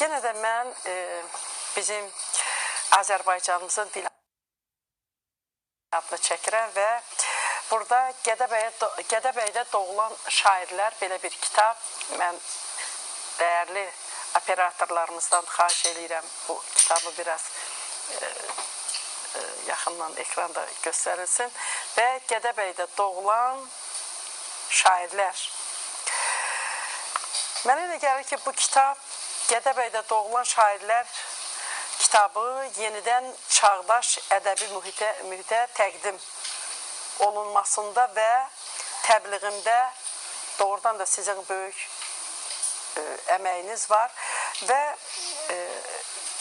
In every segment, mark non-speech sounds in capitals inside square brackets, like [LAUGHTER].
yenə də mən e, bizim Azərbaycanımızın dil adını çəkirəm və burada Gədəbəyə Gədəbəydə doğulan şairlər belə bir kitab mən dəyərli operatorlarımızdan xahiş eləyirəm bu kitabı biraz e, e, yaxından ekranda göstərilsin və Gədəbəydə doğulan şairlər. Mənə elə gəlir ki, bu kitab Gədəbəydə doğulan şairlər kitabı yenidən çağdaş ədəbi mühitə, mühitə təqdim olunmasında və təbliğində doğrudan da sizin böyük e, əməyiniz var və e,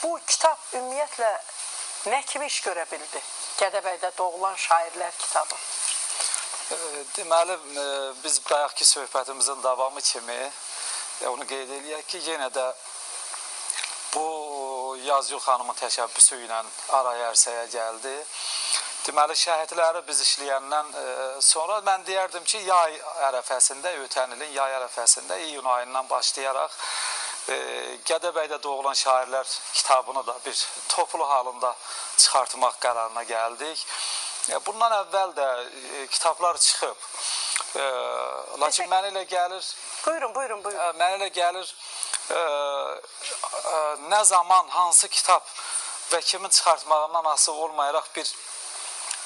bu kitab ümumiyyətlə nə kimi iş görə bildi? Gədəbəydə doğulan şairlər kitabı. E, Deməli, e, biz bayaqki söhbətimizin davamı kimi e, onu qeyd eləyək ki, yenə də bu Yazgül xanımın təşəbbüsü ilə araya ərsəyə gəldi. Deməli, şəhidləri biz işləyəndən e, sonra mən deyərdim ki, yay ərəfəsində, ötən ilin yay ərəfəsində, iyun ayından başlayaraq e, Gədəbəydə doğulan şairlər kitabını da bir toplu halında çıxartmaq qərarına gəldik. E, Bundan əvvəl də kitablar çıxıb. Lakin mənə elə gəlir, Buyurun, buyurun, buyurun. Ə, Mənə elə gəlir nə zaman hansı kitab və kimin çıxartmağından asılı olmayaraq bir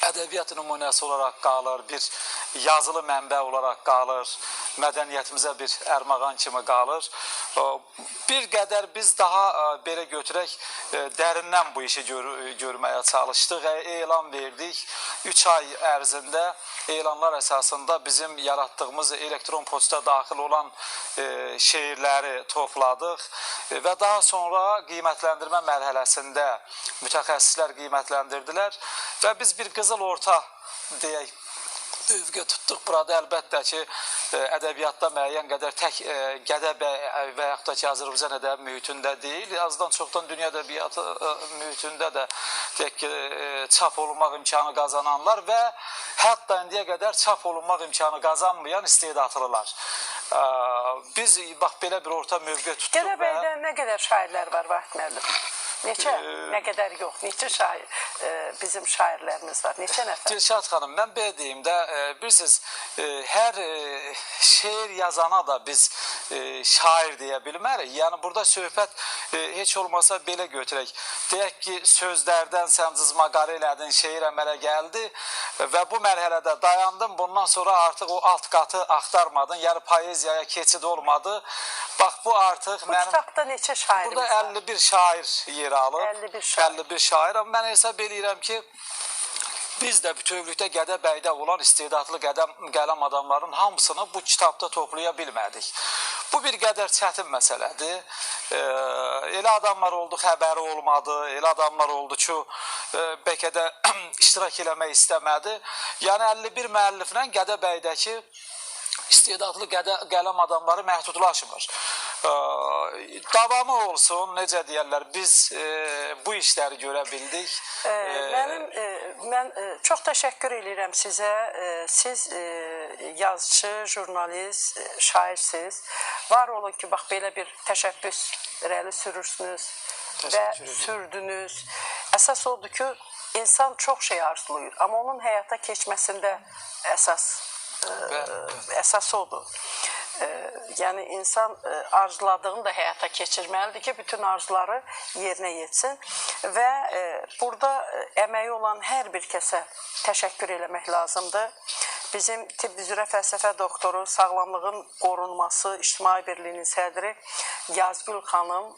ədəbiyyat nümunəsi olaraq qalır, bir yazılı mənbə olaraq qalır, mədəniyyətimizə bir ərmağan kimi qalır. Bir qədər biz daha ə, belə götürək, ə, dərindən bu işi gör görməyə çalışdıq, elan verdik. 3 ay ərzində elanlar əsasında bizim yaratdığımız elektron poçta daxil olan e, şeirləri topladıq e, və daha sonra qiymətləndirmə mərhələsində mütəxəssislər qiymətləndirdilər və biz bir qızıl orta deyək övqə tutduq. Burada əlbəttə ki, e, ədəbiyyatda müəyyən qədər tək e, Gədəbəy və yaxud da ki, Azərbaycan ədəbi mühitində deyil, azdan çoxdan dünya ədəbiyyatı e, mühitində də deyək ki, çap olunmaq imkanı qazananlar və hətta indiyə qədər çap olunmaq imkanı qazanmayan istedadlılar. Biz bax belə bir orta mövqe tutduq Gədəbəydə nə qədər şairlər var Vahid müəllim? Neçə? nə qədər yox. Neçə şair e, bizim şairlərimiz var? Neçə nəfər? Dilşad xanım, mən belə deyim də, e, bilirsiniz, e, hər e, şeir yazana da biz e, şair deyə bilmərik. Yəni burada söhbət e, heç olmasa belə götürək. Deyək ki, sözlərdən sən cızmaqarı elədin, şeir əmələ gəldi və bu mərhələdə dayandın. Bundan sonra artıq o alt qatı axtarmadın. Yəni poeziyaya keçid olmadı. Bax bu artıq Bu mənim kitabda neçə şairimiz Burada var? 51 şair yer alıb. 51 şair. 51 şair. Amma mən hesab eləyirəm ki, biz də bütövlükdə Gədəbəydə olan istedadlı qədəm, qələm adamların hamısını bu kitabda toplaya bilmədik. Bu bir qədər çətin məsələdir. Elə adamlar oldu, xəbəri olmadı. Elə adamlar oldu ki, bəlkə də [CLEARS THROAT] iştirak eləmək istəmədi. Yəni 51 müəlliflə Gədəbəydəki istedadlı qələm adamları məhdudlaşmır. Ə, davamı olsun, necə deyərlər, biz e, bu işləri görə bildik. E, mənim e, mən e, çox təşəkkür edirəm sizə. E, siz e, yazıcı, jurnalist, e, şairsiz. Var olun ki, bax belə bir təşəbbüs irəli sürürsünüz və sürdünüz. Əsas odur ki, insan çox şey arzulayır, amma onun həyata keçməsində əsas Bəli. əsas odur. Yəni insan arzuladığını da həyata keçirməlidir ki, bütün arzuları yerinə yetsin və burada əməyi olan hər bir kəsə təşəkkür eləmək lazımdır. Bizim tibb üzrə fəlsəfə doktoru, sağlamlığın qorunması İctimai Birliyinin sədri Yazgül xanım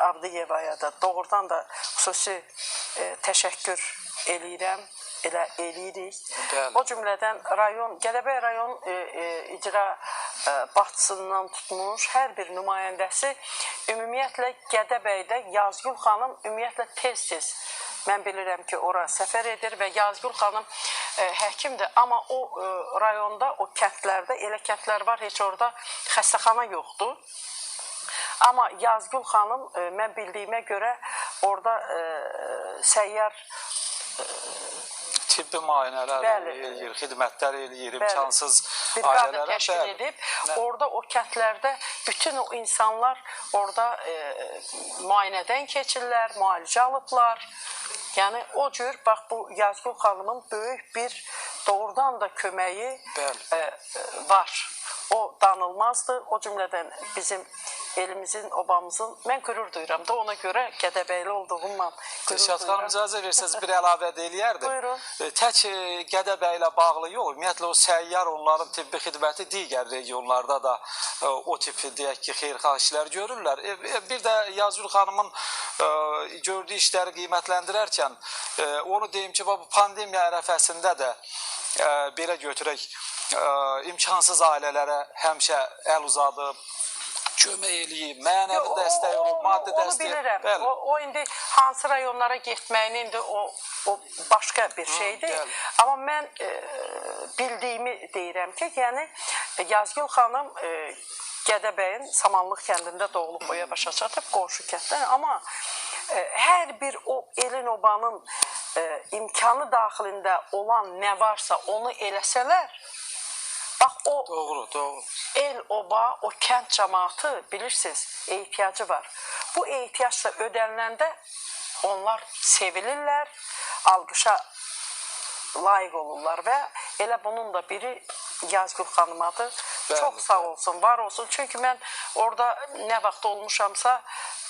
Abdiyevaya da doğrudan da xüsusi təşəkkür eləyirəm. Elə eləyirik. Bəli. O cümlədən rayon, Gədəbəy rayon e, e, icra e, başçısından tutmuş hər bir nümayəndəsi ümumiyyətlə Gədəbəydə Yazgül xanım ümumiyyətlə tez-tez mən bilirəm ki, ora səfər edir və Yazgül xanım e, həkimdir, amma o e, rayonda, o kəndlərdə elə kəndlər var, heç orada xəstəxana yoxdur. Amma Yazgül xanım e, mən bildiyimə görə orada e, səyyar tibbi müayinələr eləyir, xidmətlər eləyir, imkansız ailələrə. təşkil edib, Nə- orada o kəndlərdə bütün o insanlar orada e, müayinədən keçirlər, müalicə alıblar. Yəni o cür bax bu Yazgül xanımın böyük bir doğrudan da köməyi Bəli. e, e, var. O danılmazdı. O cümlədən bizim elimizin, obamızın mən qürur duyuram da ona görə Gədəbəyli olduğumdan qürur Şad xanım icazə versəz bir əlavə də eləyərdim. Buyurun. E, Tək e, Gədəbəy ilə bağlı yox, ümumiyyətlə o səyyar onların tibbi xidməti digər regionlarda da e, o tip deyək ki, xeyirxah işlər görürlər. Bir də Yazgül xanımın gördüyü işləri qiymətləndirərkən onu deyim ki, bu pandemiya ərəfəsində də belə götürək imkansız ailələrə həmişə əl uzadıb kömək eləyib, mənəvi Yo, dəstək olub, maddi onu dəstək. bilirəm. Bəli. O, o indi hansı rayonlara getməyin indi o o başqa bir şeydir. bəli. Amma mən e, bildiyimi deyirəm ki, yəni Yazgül xanım e, Gədəbəyin Samanlıq kəndində doğulub boya başa çatıb qonşu kənddən, amma e, hər bir o elin obanın e, imkanı daxilində olan nə varsa onu eləsələr, o Doğru, doğru. el, oba, o kənd cəmaatı bilirsiniz, ehtiyacı var. Bu ehtiyac da ödəniləndə onlar sevilirlər, alqışa layiq olurlar və elə bunun da biri Yazgül xanımadır. Bəli, Çox sağ olsun, var olsun. Çünki mən orada nə vaxt olmuşamsa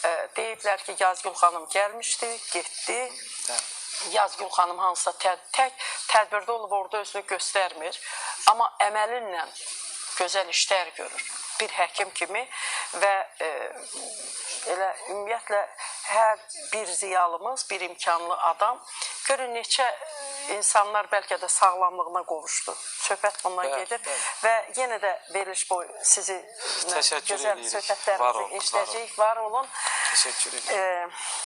e, deyiblər ki, Yazgül xanım gəlmişdi, getdi. Bəli. Yazgül xanım hansısa tə tək tədbirdə olub orada özünü göstərmir, amma əməli ilə gözəl işlər görür. Bir həkim kimi və e, elə ümumiyyətlə hər bir ziyalımız, bir imkanlı adam görün neçə insanlar bəlkə də sağlamlığına qovuşdu. Söhbət bundan Bəli, gedir bəli. və yenə də veriliş boy sizi Təşəkkür gözəl edirik. Var söhbətlərinizi olun, var olun. Var olun. Təşəkkür edirəm. E,